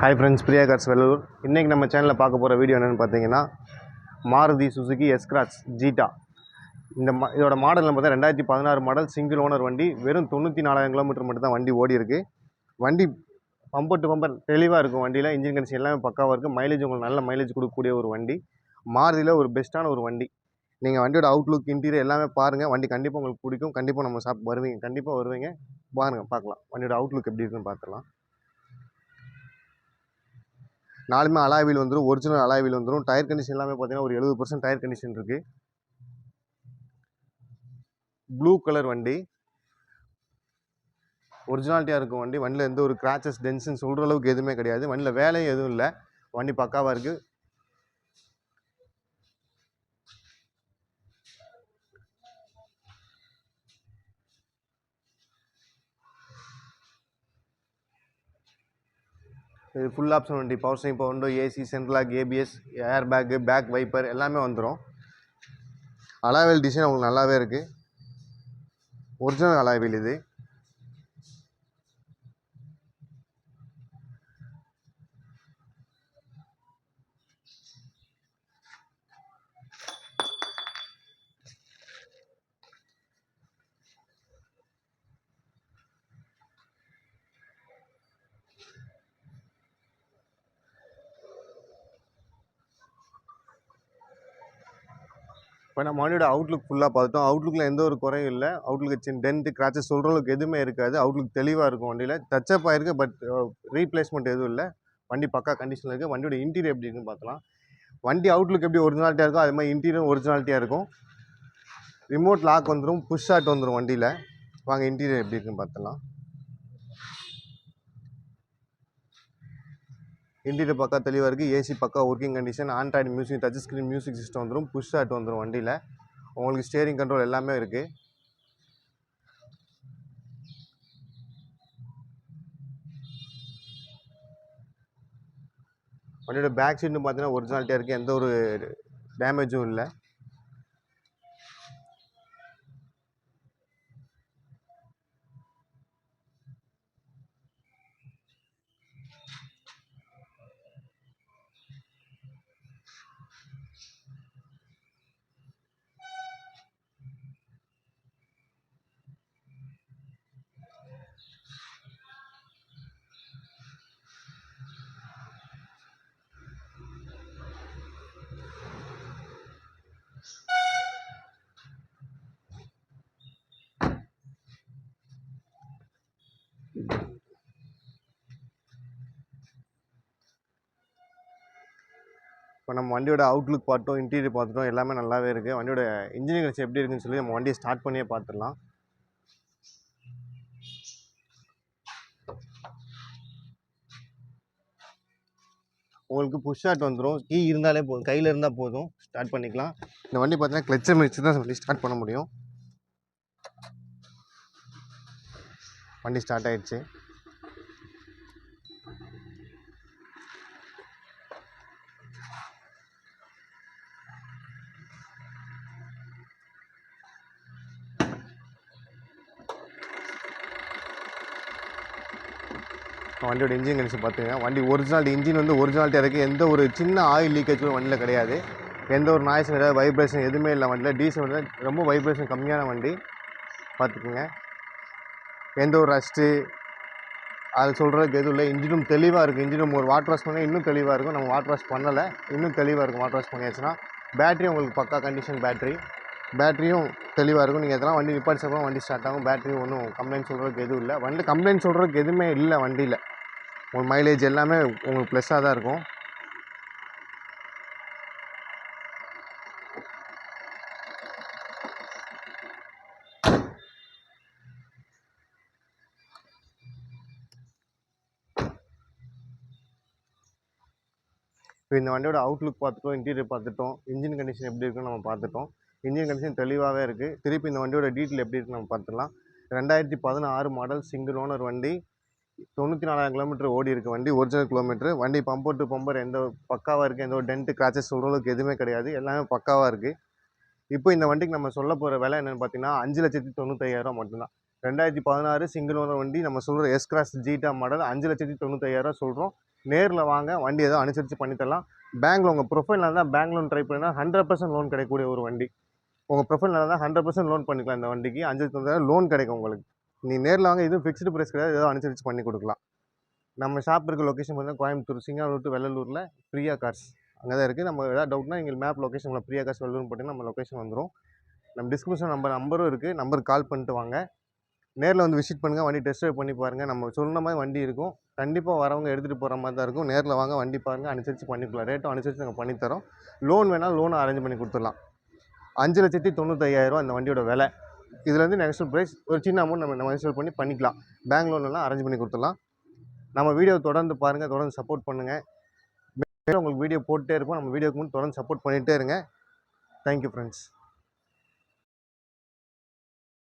Hi friends Priya cars Vellore இன்றைக்கி நம்ம சேனலில் பார்க்க போகிற வீடியோ என்னென்னு பார்த்தீங்கன்னா மாருதி சுசுகி எஸ்கிராஸ் ஜீட்டா இந்த மா இதோட மாடல் பார்த்தா ரெண்டாயிரத்தி பதினாறு மாடல் சிங்கிள் ஓனர் வண்டி வெறும் தொண்ணூற்றி நாலாயிரம் கிலோமீட்டர் மட்டும் தான் வண்டி ஓடி இருக்குது வண்டி பம்பர் டு பம்பர் தெளிவாக இருக்கும் வண்டியில். இன்ஜின் கண்டிஷன் எல்லாமே பக்காவாக இருக்குது மைலேஜ் உங்களுக்கு நல்ல மைலேஜ் கொடுக்கக்கூடிய ஒரு வண்டி. மாருதியில் ஒரு பெஸ்ட்டான ஒரு வண்டி. நீங்கள் வண்டியோட அவுட்லுக் இன்டீரியர் எல்லாமே பாருங்கள் வண்டி கண்டிப்பாக உங்களுக்கு பிடிக்கும். கண்டிப்பாக நம்ம சாப் வருவீங்க. கண்டிப்பாக வருவீங்க. பாருங்கள் பார்க்கலாம். வண்டியோட அவுட்லுக் எப்படி இருக்குன்னு பார்த்துக்கலாம் நாலுமே அலாய் வீல் வந்துடும் ஒரிஜினல் அலாய் வீல் வந்துடும் டயர் கண்டிஷன் எல்லாமே பார்த்தீங்கன்னா ஒரு எழுபது பர்சன்ட் டயர் கண்டிஷன் இருக்குது ப்ளூ கலர் வண்டி. ஒரிஜினாலிட்டியாக இருக்கும் வண்டி. வண்டியில் எந்த ஒரு கிராச்சஸ் டென்ஷன் சொல்கிற அளவுக்கு எதுவுமே கிடையாது. வண்டியில் வேலையும் எதுவும் இல்லை. வண்டி பக்காவாக இருக்குது இது ஃபுல் ஆப்ஷன் வண்டி power steering power window AC central lock ABS air bag back wiper எல்லாமே வந்துடும் அலாவேல் டிசைன் உங்களுக்கு நல்லாவே இருக்குது ஒரிஜினல் அலாவேல் இது. இப்போ நம்ம வண்டியோட அவுட்லுக் ஃபுல்லாக பார்த்துட்டோம். அவுட்லுக்கில் எந்த ஒரு குறையும் இல்லை. அவுட்லுக்கு சின்ன டென்த்து கிராச்சஸ் சொல்கிற அளவுக்கு எதுவுமே இருக்காது. அவுட்லுக் தெளிவாக இருக்கும் வண்டியில். டச்சப் ஆயிருக்கு பட் ரீப்ளேஸ்மெண்ட் uh, எதுவும் இல்லை. வண்டி பக்கா கண்டிஷனில் இருக்குது வண்டியோட இன்டீரியர் எப்படி இருக்குன்னு பார்க்கலாம். வண்டி அவுட்லுக் எப்படி ஒரிஜினாலிட்டியாக இருக்கோ அது மாதிரி இன்டீரியர் ஒரிஜினாலிட்டியாக இருக்கும். ரிமோட் லாக் வந்துடும் புஷ் ஷாட் வந்துடும் வண்டியில். வாங்க இன்டீரியர் எப்படி இருக்குன்னு பார்த்துலாம் இன்டீரியர் பக்கா தெளிவாக இருக்குது ஏசி பக்கா working condition android music touch screen music system வந்துடும் புஷ் ஷாட் வந்துடும் வண்டியில். உங்களுக்கு ஸ்டேரிங் கண்ட்ரோல் எல்லாமே இருக்குது வண்டியோட பேக் சீட்னு பார்த்தீங்கன்னா ஒரிஜினாலிட்டியாக இருக்குது எந்த ஒரு டேமேஜும் இல்லை. இப்போ நம்ம வண்டியோட அவுட்லுக் பார்த்தோம் இன்டீரியர் பார்த்துட்டோம் எல்லாமே நல்லாவே இருக்குது வண்டியோட இன்ஜினியர் கண்டிஷன் எப்படி இருக்குன்னு சொல்லி நம்ம வண்டியை ஸ்டார்ட் பண்ணியே பார்த்துடலாம். உங்களுக்கு புஷ் ஷாட் வந்துடும் கீ இருந்தாலே போதும். கையில் இருந்தால் போதும். ஸ்டார்ட் பண்ணிக்கலாம். இந்த வண்டி பார்த்தீங்கன்னா கிளச்சர் மிச்சு தான் வண்டி ஸ்டார்ட் பண்ண முடியும். வண்டி ஸ்டார்ட் ஆகிடுச்சு வண்டியோட இன்ஜின் கண்டிஷன் பார்த்தீங்கன்னா வண்டி ஒரிஜினல் இன்ஜின் வந்து ஒரிஜினாலிட்டியாக இருக்குது எந்த ஒரு சின்ன ஆயில் லீக்கேஜ் கூட வண்டியில் கிடையாது. எந்த ஒரு நாய்ஸும் கிடையாது வைப்ரேஷன் எதுவுமே இல்லை வண்டியில். டீசல் வந்து ரொம்ப வைப்ரேஷன் கம்மியான வண்டி. பார்த்துக்குங்க எந்த ஒரு ரஸ்ட்டு அது சொல்கிறதுக்கு எதுவும் இல்லை. இன்ஜினும் தெளிவாக இருக்குது இன்ஜினும் ஒரு வாட்டர் வாஷ் பண்ணால் இன்னும் தெளிவாக இருக்கும். நம்ம வாட்டர் வாஷ் பண்ணலை. இன்னும் தெளிவாக இருக்கும் வாட்டர் வாஷ் பண்ணியாச்சுன்னா. பேட்டரி உங்களுக்கு பக்கா கண்டிஷன் பேட்டரி பேட்டரியும் தெளிவாக இருக்கும். நீங்கள் எதனால் வண்டி நிப்பாட்டி சாப்பிடும் வண்டி ஸ்டார்ட் ஆகும். பேட்டரி ஒன்றும் கம்ப்ளைண்ட் சொல்கிறதுக்கு எதுவும் இல்லை. வண்டி கம்ப்ளைண்ட் சொல்கிறதுக்கு எதுவுமே இல்லை வண்டியில். உங்கள் மைலேஜ் எல்லாமே உங்களுக்கு ப்ளஸ்ஸாக தான் இருக்கும். இப்போ இந்த வண்டியோட அவுட்லுக் பார்த்துட்டோம் இன்டீரியர் பார்த்துட்டோம் இன்ஜின் கண்டிஷன் எப்படி இருக்குன்னு நம்ம பார்த்துட்டோம். இன்ஜின் கண்டிஷன் தெளிவாகவே இருக்குது திருப்பி இந்த வண்டியோட டீட்டெயில் எப்படி இருக்குன்னு நம்ம பார்த்துக்கலாம் ரெண்டாயிரத்தி பதினாறு மாடல் சிங்கிள் ஓனர் வண்டி தொண்ணூற்றி நாலாயிரம் கிலோமீட்டர் ஓடி இருக்க வண்டி ஒரிஜினல் கிலோமீட்டர் வண்டி பம்பர் டு பம்பர் எந்த பக்காவாக இருக்குது எந்த ஒரு டென்ட்டு கிராச்சஸ் சொல்கிற அளவுக்கு எதுவுமே கிடையாது. எல்லாமே பக்காவாக இருக்குது இப்போ இந்த வண்டிக்கு நம்ம சொல்ல போகிற விலை என்னென்னு பார்த்தீங்கன்னா அஞ்சு லட்சத்தி தொண்ணூத்தையாயிரம் மட்டும்தான். ரெண்டாயிரத்தி பதினாறு சிங்கிள் ஓனர் வண்டி நம்ம சொல்கிற எஸ் கிராஸ் ஜீட்டா மாடல் அஞ்சு லட்சத்தி தொண்ணூத்தையாயிரம் சொல்கிறோம் நேரில் வாங்க வண்டி ஏதோ அனுசரித்து பண்ணித்தரலாம் பேங்க்கில் உங்கள் ப்ரொஃபைல் தான் பேங்க் லோன் ட்ரை பண்ணினா ஹண்ட்ரட் பர்சன்ட் லோன் கிடைக்கக்கூடிய ஒரு வண்டி. உங்கள் ப்ரொஃபைல் தான் ஹண்ட்ரட் பர்சன்ட் லோன் பண்ணிக்கலாம் இந்த வண்டிக்கு. அஞ்சு லட்சம் லோன் கிடைக்கும் உங்களுக்கு. நீ நேரில் வாங்க எதுவும் ஃபிக்ஸ்டு ப்ரைஸ் கிடையாது ஏதோ அனுசரித்து பண்ணி கொடுக்கலாம். நம்ம ஷாப் இருக்க லொக்கேஷன் பார்த்தீங்கன்னா கோயம்புத்தூர் சிங்காலூர் டு வெள்ளலூரில் ஃப்ரீயா கார்ஸ் அங்கே தான் இருக்குது நம்ம ஏதாவது டவுட்னா எங்கள் மேப் லொக்கேஷனில் ஃப்ரீயா கார்ஸ் வெள்ளூர்னு போட்டிங்கன்னா நம்ம லொக்கேஷன் வந்துடும் நம்ம டிஸ்கிரிப்ஷன் நம்பர் நம்பரும் இருக்குது நம்பருக்கு கால் பண்ணிட்டு வாங்க. நேரில் வந்து விசிட் பண்ணுங்கள் வண்டி டெஸ்ட் ட்ரைவ் பண்ணி பாருங்கள் நம்ம சொன்ன மாதிரி வண்டி இருக்கும். கண்டிப்பாக வரவங்க எடுத்துகிட்டு போகிற மாதிரி தான் இருக்கும். நேரில் வாங்க வண்டி பாருங்கள் அனுசரித்து பண்ணிக்கலாம். ரேட்டும் அனுசரித்து நாங்கள் பண்ணித்தரோம் லோன் வேணால் லோனை அரேஞ்ச் பண்ணி கொடுத்துடலாம். அஞ்சு லட்சத்தி தொண்ணூத்தையாயிரரூவா இந்த வண்டியோட விலை. இதுலேருந்து நெக்ஸ்ட் ப்ரைஸ் ஒரு சின்ன அமௌண்ட் நம்ம நம்ம இன்ஸ்டால் பண்ணி பண்ணிக்கலாம். பேங்க் லோன்லாம் அரேஞ்ச் பண்ணி கொடுத்துடலாம். நம்ம வீடியோ தொடர்ந்து பாருங்கள் தொடர்ந்து சப்போர்ட் பண்ணுங்கள் மேலும் உங்களுக்கு வீடியோ போட்டுட்டே இருப்போம். நம்ம வீடியோக்கு முன் தொடர்ந்து சப்போர்ட் பண்ணிகிட்டே இருங்க. Thank you friends